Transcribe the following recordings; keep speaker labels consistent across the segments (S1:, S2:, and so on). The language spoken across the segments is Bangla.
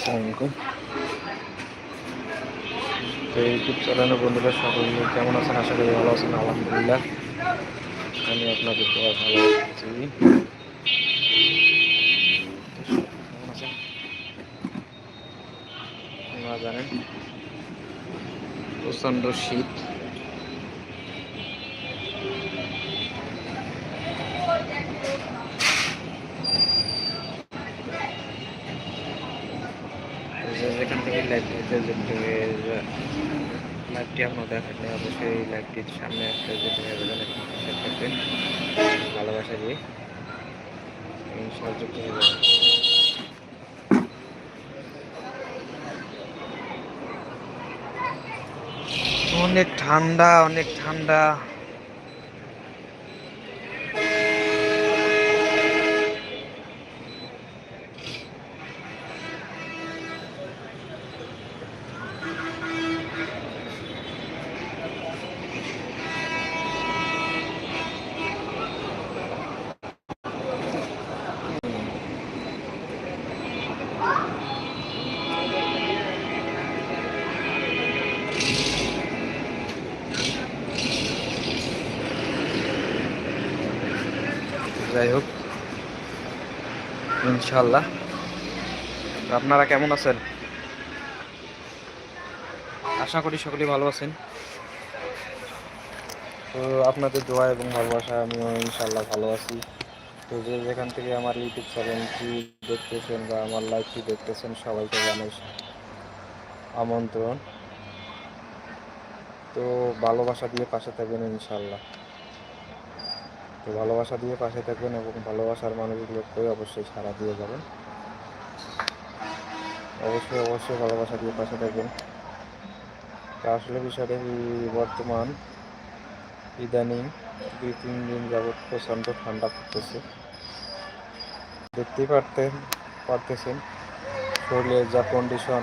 S1: আসসালামাইকুম তো ইউটিউব চ্যানেলের বন্ধুরা সকলে কেমন আছেন? আশা করি ভালো আছেন, আলহামদুলিল্লাহ। আমি আপনাদের দোয়া ভালো আছি। জানেন, প্রচণ্ড শীত যে যেখান থেকে হয়ে লাইভটি এখনও দেখালে অবশ্যই লাইভটির সামনে একটা যেতে হবে যেন থাকবেন ভালোবাসা দিয়ে হয়ে যাবেন। অনেক ঠান্ডা অনেক ঠান্ডা। যাই হোক ইনশাল্লাহ আপনারা কেমন আছেন? আশা করি সকলেই ভালো আছেন। তো আপনাদের দোয়া এবং ভালোবাসা আমিও ইনশাল্লাহ ভালো আছি। তো যে যেখান থেকে আমার ইউটিউব চ্যানেলটি দেখতেছেন বা আমার লাইভটি দেখতেছেন, সবাইকে জানাই আমন্ত্রণ। তো ভালোবাসা দিয়ে পাশে থাকবেন ইনশাল্লাহ তো ভালোবাসা দিয়ে পাশে থাকবেন এবং ভালোবাসার মানুষগুলোকে অবশ্যই সাড়া দিয়ে যাবেন। অবশ্যই অবশ্যই ভালোবাসা দিয়ে পাশে থাকবেন। তো আসলে বিষয়টা বর্তমান ইদানিং দুই, তিন দিন যাবৎ প্রচণ্ড ঠান্ডা পড়তেছে। দেখতেই পারতেন পারতেছেন, শরীরের যা কন্ডিশন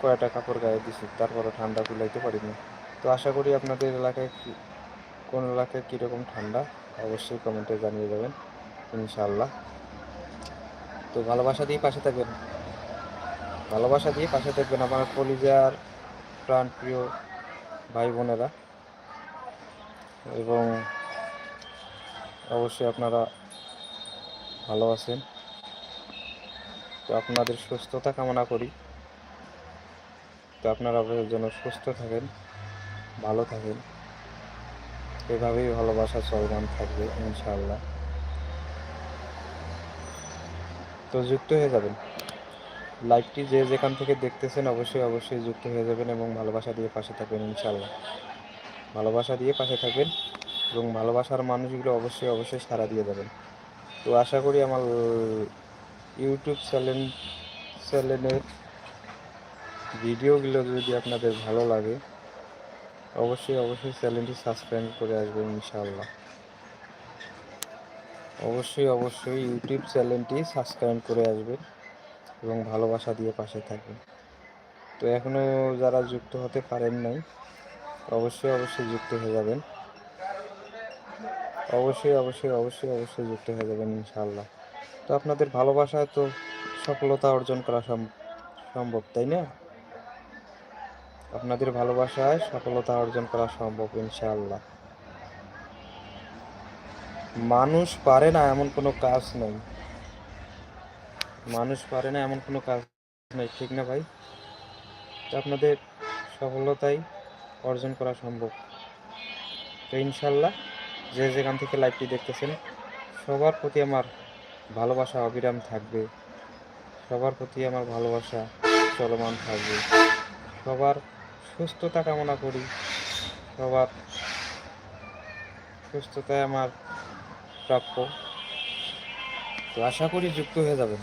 S1: কয়টা কাপড় গায়ে দিছি তারপরে ঠান্ডা কুলাইতে পারিনি। তো আশা করি আপনাদের এলাকায় কোন এলাকায় কীরকম ঠান্ডা, অবশ্যই কমেন্টে জানিয়ে দেবেন, ইনশাআল্লাহ। তো ভালোবাসা দিয়ে পাশে থাকবেন। ভালোবাসা দিয়ে পাশে থাকবেন আমার কলিজার প্রাণ প্রিয় ভাই বোনেরা এবং অবশ্যই আপনারা ভালো আছেন। তো আপনাদের সুস্থতা কামনা করি। তো আপনারা যেন সুস্থ থাকেন, ভালো থাকেন। এভাবেই ভালোবাসা চলমান থাকবে, ইনশাআল্লাহ। তো যুক্ত হয়ে যাবেন। লাইভটি যে যেখান থেকে দেখতেছেন অবশ্যই অবশ্যই যুক্ত হয়ে যাবেন এবং ভালোবাসা দিয়ে পাশে থাকবেন, ইনশাআল্লাহ। ভালোবাসা দিয়ে পাশে থাকবেন এবং ভালোবাসার মানুষগুলো অবশ্যই অবশ্যই সাড়া দিয়ে যাবেন। তো আশা করি আমার ইউটিউব চ্যানেল, চ্যানেলের ভিডিওগুলো যদি আপনাদের ভালো লাগে অবশ্যই অবশ্যই চ্যানেলটি সাবস্ক্রাইব করে আসবেন ইনশাআল্লাহ। অবশ্যই অবশ্যই ইউটিউব চ্যানেলটি সাবস্ক্রাইব করে আসবেন এবং ভালোবাসা দিয়ে পাশে থাকবেন। তো এখনও যারা যুক্ত হতে পারেন নাই, অবশ্যই অবশ্যই যুক্ত হয়ে যাবেন। অবশ্যই অবশ্যই অবশ্যই অবশ্যই যুক্ত হয়ে যাবেন ইনশাআল্লাহ। তো আপনাদের ভালোবাসায় তো সফলতা অর্জন করা সম্ভব, তাই না? আপনাদের ভালোবাসায় সফলতা অর্জন করা সম্ভব, ইনশাআল্লাহ। মানুষ পারে না এমন কোনো কাজ নেই। মানুষ পারে না এমন কোনো কাজ নেই, ঠিক না ভাই? আপনাদের সফলতাই অর্জন করা সম্ভব। তো ইনশাল্লাহ যে যেখান থেকে লাইভটি দেখতেছেন, সবার প্রতি আমার ভালোবাসা অবিরাম থাকবে। সবার প্রতি আমার ভালোবাসা চলমান থাকবে। সবার সুস্থতা কামনা করি। সবার সুস্থতায় আমার প্রাপ্য। তো আশা করি যুক্ত হয়ে যাবেন।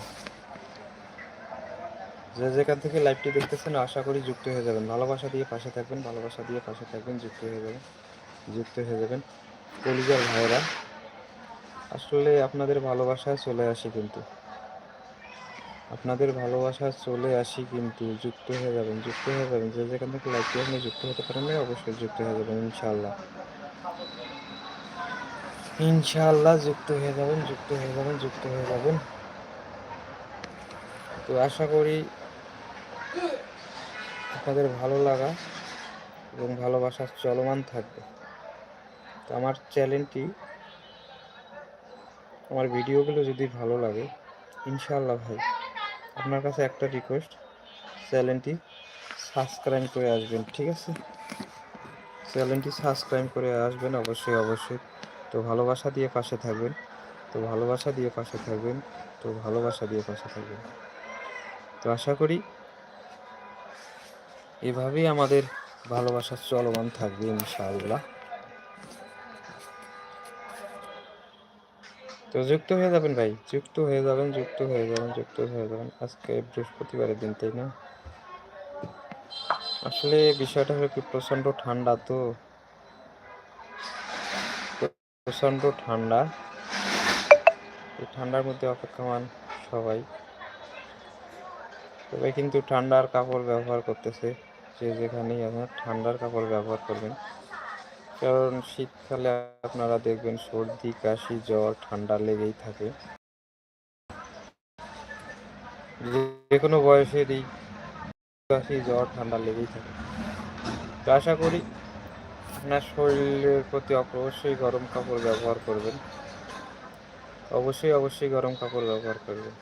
S1: যে যেখান থেকে লাইভটি দেখতেছেন, আশা করি যুক্ত হয়ে যাবেন। ভালোবাসা দিয়ে পাশে থাকবেন, ভালোবাসা দিয়ে পাশে থাকবেন, যুক্ত হয়ে যাবেন, যুক্ত হয়ে যাবেন। কলিজার ভাইয়েরা, আসলে আপনাদের ভালোবাসায় চলে আসি কিন্তু। আপনাদের ভালোবাসা চলে আসি কিন্তু যুক্ত হয়ে যাবেন, যুক্ত হয়ে যাবেন। যে যেখান থেকে লাইভটি আপনি যুক্ত হতে পারেন অবশ্যই যুক্ত হয়ে যাবেন, ইনশাআল্লাহ। ইনশাআল্লাহ যুক্ত হয়ে যাবেন, যুক্ত হয়ে যাবেন, যুক্ত হয়ে যাবেন। তো আশা করি আপনাদের ভালো লাগা এবং ভালোবাসা চলমান থাকবে। তো আমার চ্যানেলটি, আমার ভিডিওগুলো যদি ভালো লাগে, ইনশাআল্লাহ ভাই। আপনার কাছে একটা রিকোয়েস্ট চ্যানেলটি সাবস্ক্রাইব করে আসবেন, ঠিক আছে? চ্যানেলটি সাবস্ক্রাইব করে আসবেন, অবশ্যই অবশ্যই। তো ভালোবাসা দিয়ে পাশে থাকবেন, তো ভালোবাসা দিয়ে পাশে থাকবেন, তো ভালোবাসা দিয়ে পাশে থাকবেন। তো আশা করি এভাবেই আমাদের ভালোবাসা চলমান থাকবে, ইনশাআল্লাহ। তো যুক্ত হয়ে যাবেন ভাই, যুক্ত হয়ে যাবেন, যুক্ত হয়ে যাবেন, যুক্ত হয়ে যাবেন। আজকে বৃহস্পতিবারের দিন, তাই না? আসলে বিষয়টা হলো কি, প্রচণ্ড ঠান্ডা তো। প্রচণ্ড ঠান্ডা। এই ঠান্ডার মধ্যে অপেক্ষমান সবাই। সবাই কিন্তু ঠান্ডার কাপড় ব্যবহার করতেছে। যে যেখানেই আপনার ঠান্ডার কাপড় ব্যবহার করবেন। কারণ শীতকালে আপনারা দেখবেন সর্দি, কাশি, জ্বর, ঠান্ডা লেগেই থাকে। যে কোনো বয়সেরই কাশি, জ্বর, ঠান্ডা লেগেই থাকে। তো আশা করি আপনার শরীরের প্রতি অবশ্যই গরম কাপড় ব্যবহার করবেন। অবশ্যই অবশ্যই গরম কাপড় ব্যবহার করবেন।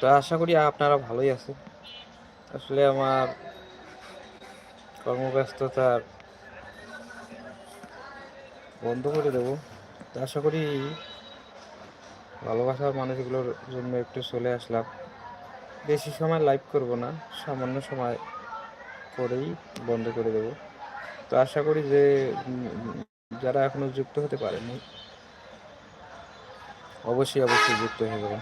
S1: তো আশা করি আপনারা ভালোই আছেন। আসলে আমার কর্মব্যস্ততার বন্ধ করে দেবো। আশা করি ভালোবাসার মানুষগুলোর জন্য একটু চলে আসলাম। বেশি সময় লাইভ করব না, সামান্য সময় করেই বন্ধ করে দেব। তো আশা করি যে, যারা এখনও যুক্ত হতে পারেনি অবশ্যই অবশ্যই যুক্ত হয়ে যাবেন।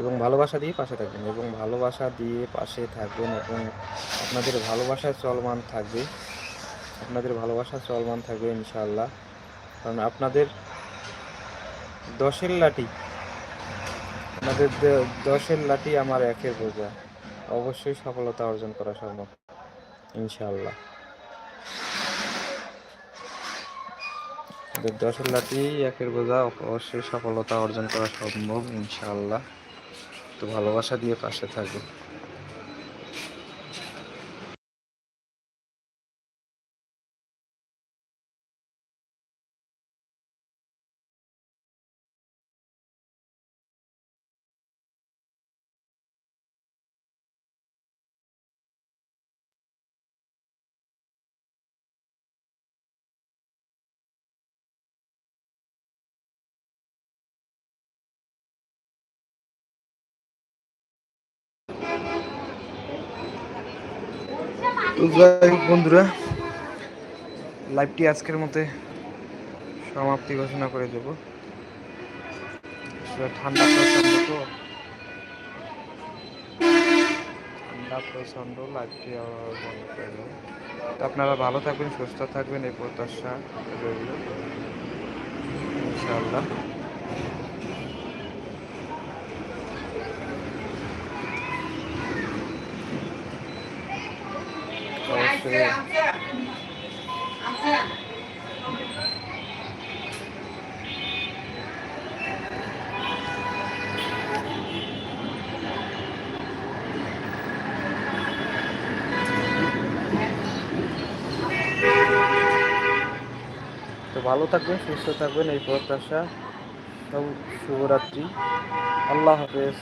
S1: এবং ভালোবাসা দিয়ে পাশে থাকবেন, এবং ভালোবাসা দিয়ে পাশে থাকবেন এবং আপনাদের ভালোবাসা চলমান থাকবে, আপনাদের ভালোবাসা চলমান থাকবে ইনশাআল্লাহ। কারণ আপনাদের দশের লাঠি, আপনাদের দশের লাঠি আমার একের বোঝা। অবশ্যই সফলতা অর্জন করা সম্ভব, ইনশাআল্লাহ। দশের লাঠি একের বোঝা, অবশ্যই সফলতা অর্জন করা সম্ভব, ইনশাআল্লাহ। তো ভালোবাসা দিয়ে পাশে থাকবে। বন্ধুরা লাইভটি আজকের মতে সমাপ্তি ঘোষণা করে দেব। ঠান্ডা প্রচণ্ড তো। ঠান্ডা প্রচণ্ড লাইভটি আপনারা ভালো থাকবেন, সুস্থ থাকবেন, এই প্রত্যাশা রইল। তো ভালো থাকবেন সুস্থ থাকবেন। এই প্রত্যাশা। শুভরাত্রি। আল্লাহ হাফেজ।